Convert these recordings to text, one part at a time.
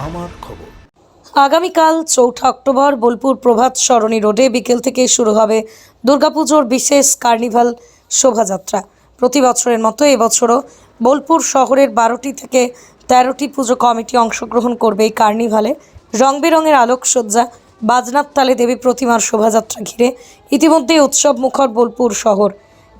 আমার খবর। আগামীকাল চৌঠা অক্টোবর বোলপুর প্রভাত সরণী রোডে বিকেল থেকে শুরু হবে দুর্গাপুজোর বিশেষ কার্নিভাল শোভাযাত্রা। প্রতি বছরের মতো এবছরও বোলপুর শহরের বারোটি থেকে তেরোটি পুজো কমিটি অংশগ্রহণ করবে এই কার্নিভালে। রং বেরঙের আলোকসজ্জা, বাজনার তালে দেবী প্রতিমার শোভাযাত্রা ঘিরে ইতিমধ্যেই উৎসব মুখর বোলপুর শহর।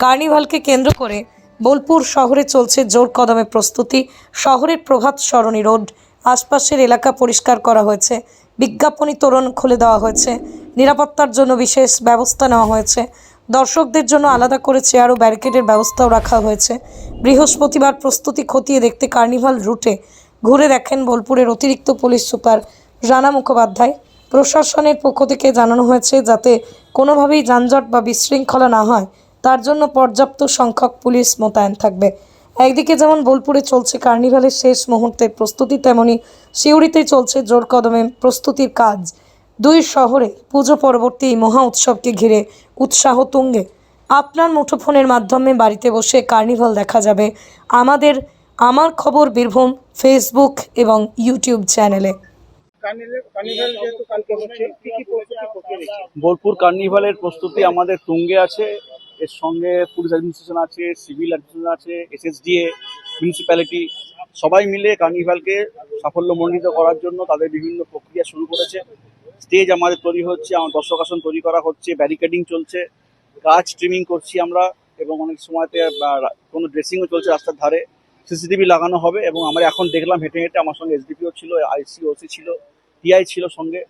কার্নিভালকে কেন্দ্র করে বোলপুর শহরে চলছে জোর কদমে প্রস্তুতি। শহরের প্রভাত সরণী রোড আশপাশের এলাকা পরিষ্কার করা হয়েছে। বিজ্ঞাপনী তোরণ খুলে দেওয়া হয়েছে। নিরাপত্তার জন্য বিশেষ ব্যবস্থা নেওয়া হয়েছে। দর্শকদের জন্য আলাদা করে চেয়ার ও ব্যারিকেডের ব্যবস্থাও রাখা হয়েছে। বৃহস্পতিবার প্রস্তুতি খতিয়ে দেখতে কার্নিভাল রুটে ঘুরে দেখেন বোলপুরের অতিরিক্ত পুলিশ সুপার রানা মুখোপাধ্যায়। প্রশাসনের পক্ষ থেকে জানানো হয়েছে, যাতে কোনোভাবেই যানজট বা বিশৃঙ্খলা না হয়, তার জন্য পর্যাপ্ত সংখ্যক পুলিশ মোতায়েন থাকবে। একদিকে যেমন বোলপুরে চলছে কার্নিভালের শেষ মুহূর্তের প্রস্তুতি তেমনি সিউড়িতেই চলছে জোর কদমে প্রস্তুতির কাজ। দুই শহরে পুজো পরবর্তী এই মহা উৎসবকে ঘিরে উৎসাহ তুঙ্গে। আপনার মুঠোফোনের মাধ্যমে বাড়িতে বসে কার্নিভাল দেখা যাবে আমাদের আমার খবর বীরভূম ফেসবুক এবং ইউটিউব চ্যানেলে। বোলপুর কার্নিভালের প্রস্তুতি আমাদের তুঙ্গে আছে। এর সঙ্গে পুলিশ অ্যাডমিনিস্ট্রেশন আছে সিভিল অ্যাডমিনিস্ট্রেশন আছে এসএসডিএ মিউনিসিপ্যালিটি সবাই মিলে কার্নিভালকে সাফল্যমণ্ডিত করার জন্য তাদের বিভিন্ন প্রক্রিয়া শুরু করেছে। স্টেজ আমাদের তৈরি হচ্ছে, আমার দর্শক আসন তৈরি করা হচ্ছে ব্যারিকেডিং চলছে গাছ ট্রিমিং করছি আমরা এবং অনেক সময়তে কোনো ড্রেসিংও চলছে রাস্তার ধারে। সিসিটিভি লাগানো হবে এবং আমরা এখন দেখলাম হেঁটে হেঁটে আমার সঙ্গে এসডিপিও ছিল আইসি ওসি ছিল টিআই ছিল সঙ্গে,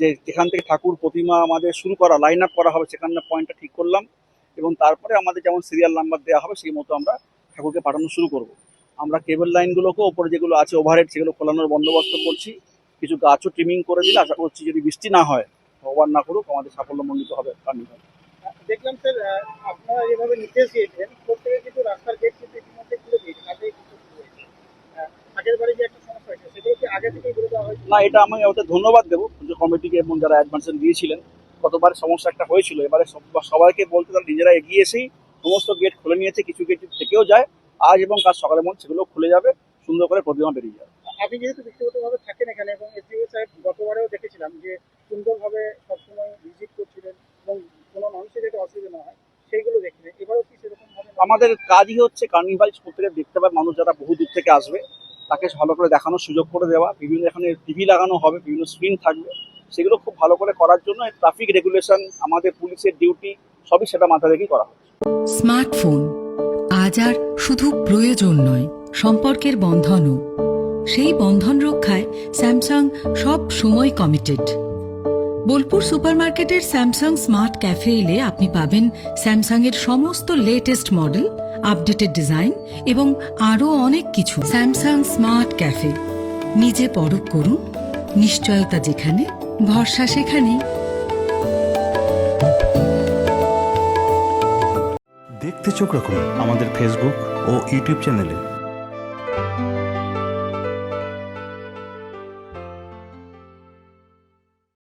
যে যেখান থেকে ঠাকুর প্রতিমা আমাদের শুরু করা লাইন আপ করা হবে, সেখানে পয়েন্টটা ঠিক করলাম। এবং তারপরে আমাদের যেমন সিরিয়াল নাম্বার দেওয়া হবে সেই মতো আমরা ঠাকুরকে পাঠানো শুরু করব। আমরা কেবল লাইনগুলোকে ওপরে যেগুলো আছে ওভারহেড সেগুলো খোলানোর বন্দোবস্ত করছি। কিছু গাছও ট্রিমিং করে দিলে আশা করছি যদি বৃষ্টি না হয় ভগবান না করুক আমাদের সাফল্যমণ্ডিত হবে। কার্নিভাল দেখলাম স্যার আপনারা যেভাবে নির্দেশ দিয়েছেন প্রত্যেকে কিন্তু রাস্তার গেট কিন্তু ইতিমধ্যে খুলে দিয়েছে আগেই কিন্তু শুরু হয়েছে আহ, আগের বারে যে একটা সমস্যা হয়েছে সেগুলো কি আগে থেকেই বলে দেওয়া হয়েছে? না এটা আমি ওদের ধন্যবাদ দেবো। পুজো কমিটিকে এবং যারা অ্যাডভান্সেন দিয়েছিলেন গতবার সমস্যা একটা হয়েছিল এবারে সব- সবাইকে বলতে তারা নিজেরা এগিয়ে এসেই সমস্ত গেট খুলে নিয়েছে কিছু গেট থেকেও যায়। আজ এবং কাল সকালের মধ্যে সেগুলো খুলে যাবে সুন্দর করে প্রতিমা বেরিয়ে যাবে। আপনি যেহেতু ব্যক্তিগতভাবে থাকেন এখানে এবং এসডিও সাহেব গতবারেও দেখেছিলাম যে সুন্দরভাবে সবসময় ভিজিট করছিলেন এবং কোনো মানুষের যাতে অসুবিধা না হয় সেইগুলো দেখছিলেন এবারও কি সেরকম আমাদের কাজই হচ্ছে কার্নিভাল প্রত্যেকে দেখতে পায় মানুষ যারা বহু দূর থেকে আসবে তাকে ভালো করে দেখানোর সুযোগ করে দেওয়া। বিভিন্ন এখানে টিভি লাগানো হবে বিভিন্ন স্ক্রিন থাকবে। সেগুলো খুব ভালো করে করার জন্য ট্রাফিক রেগুলেশন আমাদের পুলিশের ডিউটি সবই সেটা মাথা রেখেই করা হয় স্মার্টফোন আজ আর শুধু প্রয়োজন নয়, সম্পর্কের বন্ধনও। সেই বন্ধন রক্ষায় স্যামসাং সব সময় কমিটেড বোলপুর সুপারমার্কেটের স্যামসাং স্মার্ট ক্যাফে এলে আপনি পাবেন স্যামসাং এর সমস্ত লেটেস্ট মডেল আপডেটেড ডিজাইন এবং আরও অনেক কিছু। স্যামসাং স্মার্ট ক্যাফে নিজে পরখ করুন, নিশ্চয়তা যেখানে ভরসা সেখানে দেখতে চোখ রাখুন আমাদের ফেসবুক ও ইউটিউব চ্যানেলে